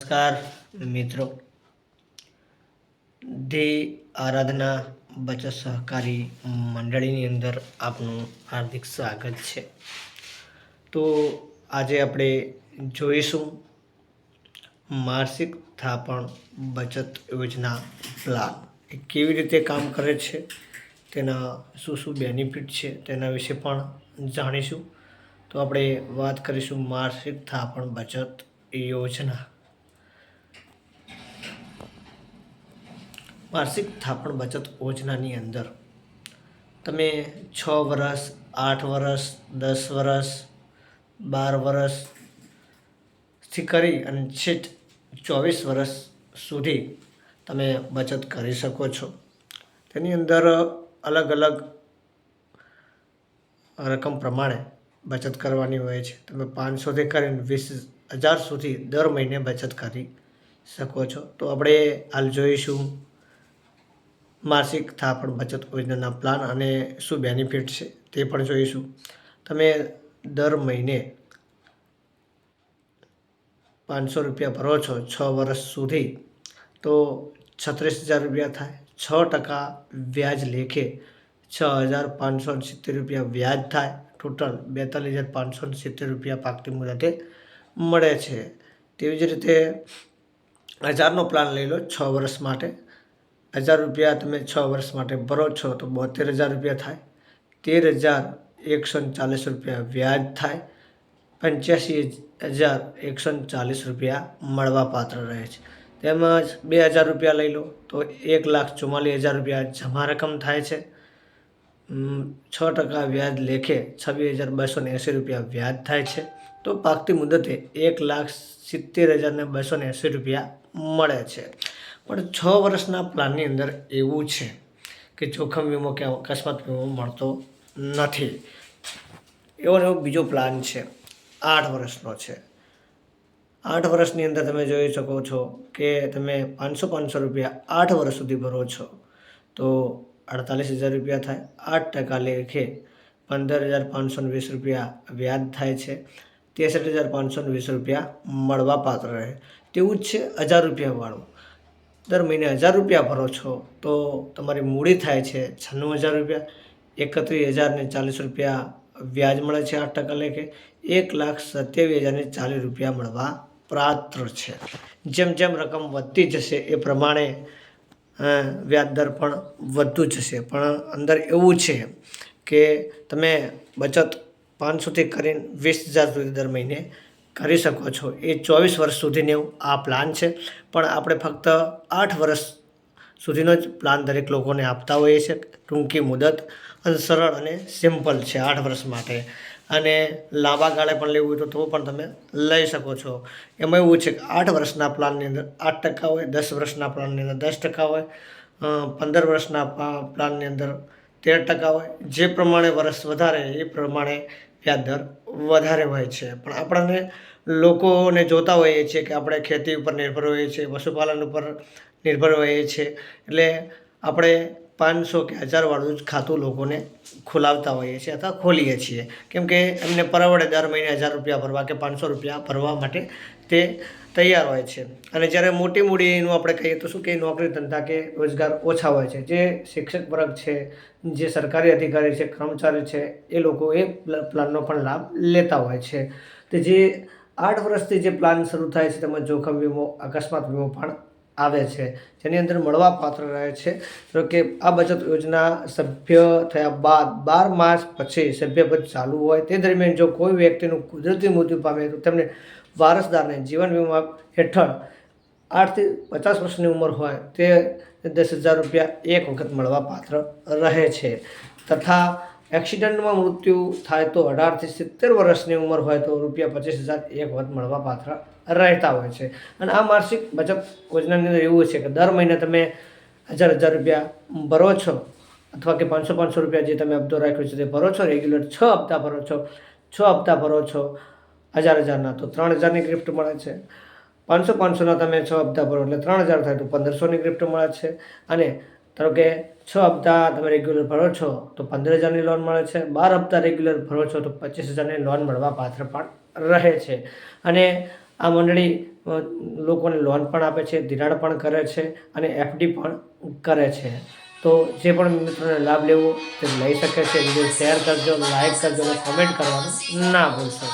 નમસ્કાર મિત્રો. દે આરાધના બચત સહકારી મંડળીની અંદર આપનું હાર્દિક સ્વાગત છે. તો આજે આપણે જોઈશું માસિક થાપણ બચત યોજના પ્લાન. એ કેવી રીતે કામ કરે છે, તેના શું શું બેનિફિટ છે, તેના વિશે પણ જાણીશું. તો આપણે વાત કરીશું માસિક થાપણ બચત યોજના વાર્ષિક થાપણ બચત યોજનાની અંદર તમે છ વર્ષ આઠ વર્ષ દસ વર્ષ બાર વર્ષથી કરી અને છેટ ચોવીસ વર્ષ સુધી તમે બચત કરી શકો છો. તેની અંદર અલગ અલગ રકમ પ્રમાણે બચત કરવાની હોય છે. તમે પાંચસોથી કરીને વીસ હજાર સુધી દર મહિને બચત કરી શકો છો. તો આપણે હાલ જોઈશું માસિક થાપણ, બચત યોજનાના પ્લાન અને શું બેનિફિટ છે તે પણ જોઈશું. તમે દર મહિને પાંચસો રૂપિયા ભરો છો છ વર્ષ સુધી, તો છત્રીસ હજાર રૂપિયા થાય. છ ટકા વ્યાજ લેખે છ હજાર પાંચસો સિત્તેર રૂપિયા વ્યાજ થાય. ટોટલ બેતાલીસ હજાર પાંચસો સિત્તેર રૂપિયા પાકતી મુદતે મળે છે. તેવી જ રીતે હજારનો પ્લાન લઈ લો છ વર્ષ માટે. હજાર રૂપિયા તમે છ વર્ષ માટે ભરો છો તો બોતેર હજાર રૂપિયા થાય. તેર હજાર એકસો ચાલીસ રૂપિયા વ્યાજ થાય. પંચ્યાસી હજાર એકસો ચાલીસ રૂપિયા મળવા પાત્ર રહે છે. તેમજ બે હજાર રૂપિયા લઈ લો તો એક લાખ ચુમ્માલીસ હજાર રૂપિયા જમા રકમ થાય છે. છ ટકા વ્યાજ લેખે છવ્વીસ હજાર બસો એંસી રૂપિયા વ્યાજ થાય છે. તો પાકતી મુદતે એક લાખ સિત્તેર હજારને બસો એંસી રૂપિયા મળે છે. પણ છ વર્ષના પ્લાનની અંદર એવું છે કે જોખમ વીમો કે અકસ્માત વીમો મળતો નથી. એવો એવો બીજો પ્લાન છે. આઠ વર્ષનો છે. આઠ વર્ષની અંદર તમે જોઈ શકો છો કે તમે પાંચસો પાંચસો રૂપિયા આઠ વર્ષ સુધી ભરો છો. તો અડતાલીસ હજાર રૂપિયા થાય, આઠ ટકા લેખે પંદર હજાર પાંચસો વીસ રૂપિયા વ્યાજ થાય છે. ત્રેસઠ હજાર પાંચસો વીસ રૂપિયા મળવા પાત્ર રહે. તેવું જ છે હજાર રૂપિયાવાળું દર મહિને હજાર રૂપિયા ભરો છો, તો તમારી મૂડી થાય છે છન્નું હજાર રૂપિયા. એકત્રીસ હજાર ને ચાલીસ રૂપિયા વ્યાજ મળે છે આઠ ટકા લેખે. એક લાખ સત્યાવીસ હજાર ને ચાલીસ રૂપિયા મળવા પાત્ર છે. જેમ જેમ રકમ વધતી જશે એ પ્રમાણે વ્યાજ દર પણ વધતું જશે. પણ અંદર એવું છે કે તમે બચત પાંચસોથી કરીને વીસ હજાર સુધી દર મહિને કરી શકો છો. એ ચોવીસ વર્ષ સુધીની આ પ્લાન છે. પણ આપણે ફક્ત આઠ વર્ષ સુધીનો જ પ્લાન દરેક લોકોને આપતા હોઈએ છીએ. ટૂંકી મુદત અને સરળ અને સિમ્પલ છે આઠ વર્ષ માટે. અને લાંબા ગાળે પણ લેવું હોય તો પણ તમે લઈ શકો છો. એમાં એવું છે કે આઠ વર્ષના પ્લાનની અંદર આઠ ટકા હોય, દસ વર્ષના પ્લાનની અંદર દસ ટકા હોય પંદર વર્ષના પ્લાનની અંદર તેર ટકા હોય. જે પ્રમાણે વર્ષ વધારે, એ પ્રમાણે વ્યાજદર વધારે હોય છે. પણ આપણને લોકોને જોતા હોઈએ છીએ કે આપણે ખેતી ઉપર નિર્ભર હોઈએ છીએ, પશુપાલન ઉપર નિર્ભર હોઈએ છીએ. એટલે આપણે પાંચસો કે હજારવાળું જ ખાતું લોકોને ખોલાવતા હોઈએ છીએ અથવા ખોલીએ છીએ. કેમ કે એમને પરવડે દર મહિને હજાર રૂપિયા ભરવા કે પાંચસો રૂપિયા ભરવા માટે તે તૈયાર હોય છે. અને જ્યારે મોટી મૂડીનું આપણે કહીએ તો શું કે નોકરી ધંધા કે રોજગાર ઓછા હોય છે. જે શિક્ષક વર્ગ છે, જે સરકારી અધિકારી છે, કર્મચારી છે, એ લોકો એ પ્લ- પ્લાનનો પણ લાભ લેતા હોય છે. તે જે આઠ વર્ષથી જે પ્લાન શરૂ થાય છે તેમાં જોખમ વીમો, અકસ્માત વીમો પણ આવે છે, જેની અંદર મળવા પાત્ર રહે છે. તો કે આ બચત યોજના સભ્ય થયા બાદ બાર માસ પછી સભ્યપદ ચાલુ હોય, તે દરમિયાન જો કોઈ વ્યક્તિનું કુદરતી મૃત્યુ પામે તો તેમને વારસદારને જીવન વીમા હેઠળ આઠથી પચાસ વર્ષની ઉંમર હોય, તે દસ હજાર રૂપિયા એક વખત મળવા પાત્ર રહે છે. તથા એક્સિડન્ટમાં મૃત્યુ થાય તો અઢારથી સિત્તેર વર્ષની ઉંમર હોય તો રૂપિયા પચીસ હજાર એક વખત મળવા પાત્ર રહેતા હોય છે. અને આ માસિક બચત યોજનાની અંદર એવું છે કે દર મહિને તમે હજાર હજાર રૂપિયા ભરો છો અથવા કે પાંચસો પાંચસો રૂપિયા જે તમે હપ્તો રાખ્યો છે તે ભરો છો, રેગ્યુલર છ હપ્તા ભરો છો, છ હપ્તા ભરો છો, હજાર હજારના, તો ત્રણ હજારની ગિફ્ટ મળે છે. પાંચસો પાંચસોના તમે છ હપ્તા ભરો એટલે ત્રણ હજાર થાય તો પંદરસોની ગિફ્ટ મળે છે. અને ધારો કે છ હપ્તા તમે રેગ્યુલર ભરો છો તો પંદર હજારની લોન મળે છે. બાર હપ્તા રેગ્યુલર ભરો છો તો પચીસ હજારની લોન મળવા પાત્ર પણ રહે છે. અને આ મંડળી લોકોને લોન પણ આપે છે, ધિરાણ પણ કરે છે અને એફડી પણ કરે છે. તો જે પણ મિત્રોને લાભ લેવો તે લઈ શકે છે. વીડિયો શેર કરજો, લાઈક કરજો અને કમેન્ટ કરવાનું ના ભૂલશો.